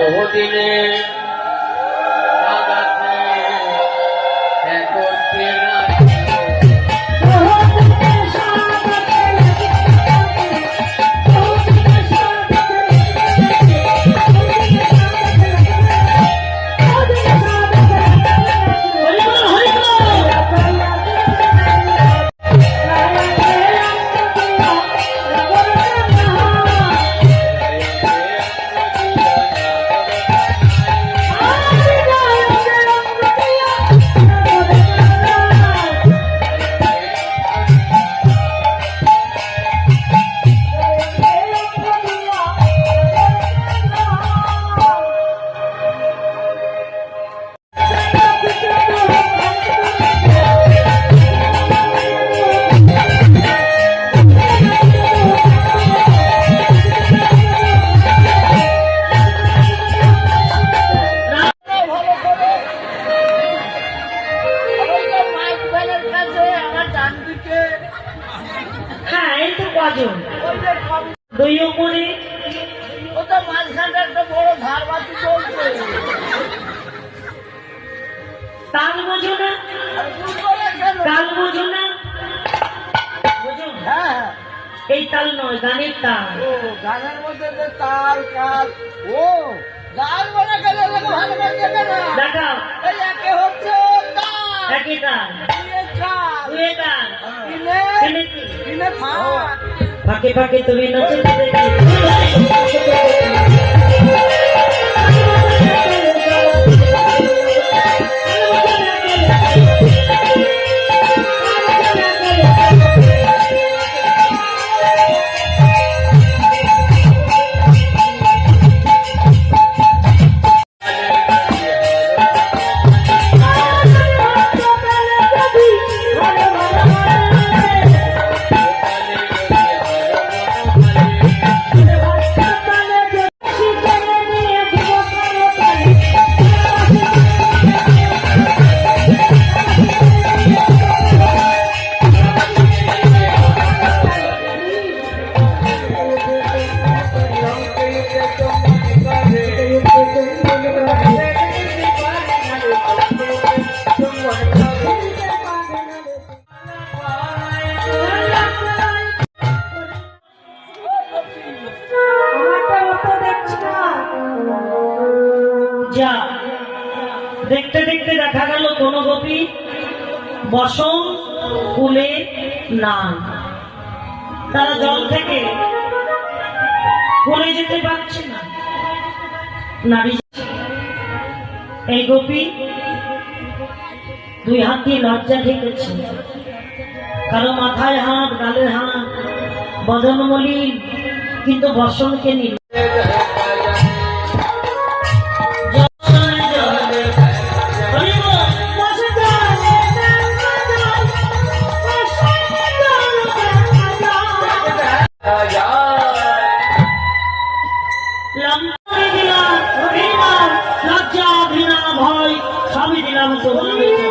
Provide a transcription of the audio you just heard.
আমার বহুদিনে দইও করে তাল বোঝো না। তাল বোঝো না। বোঝো? এই তাল নয় গানের তাল। গানের মধ্যে যে তাল কাল। ও গান বলা গেলে ভালো করে দেবে না। দেখাও। এই একে হচ্ছে তাল। তাল। তিনে দুয়ে তাল। তিনে তিনে তিনে ফাঁক ফাঁকে ফাঁকে তুমি নচতে দেখি দেখতে দেখতে দেখা গেল কোন গোপী বসন কুলে না তারা জল থেকে কুলে যেতে পারছে না। নারী এই গোপী দুই হাত দিয়ে লজ্জা ঢেকেছে। কারও মাথায় হাত, গালে হাত বদন মলিন কিন্তু বসনকে নিল আমি তোমাদের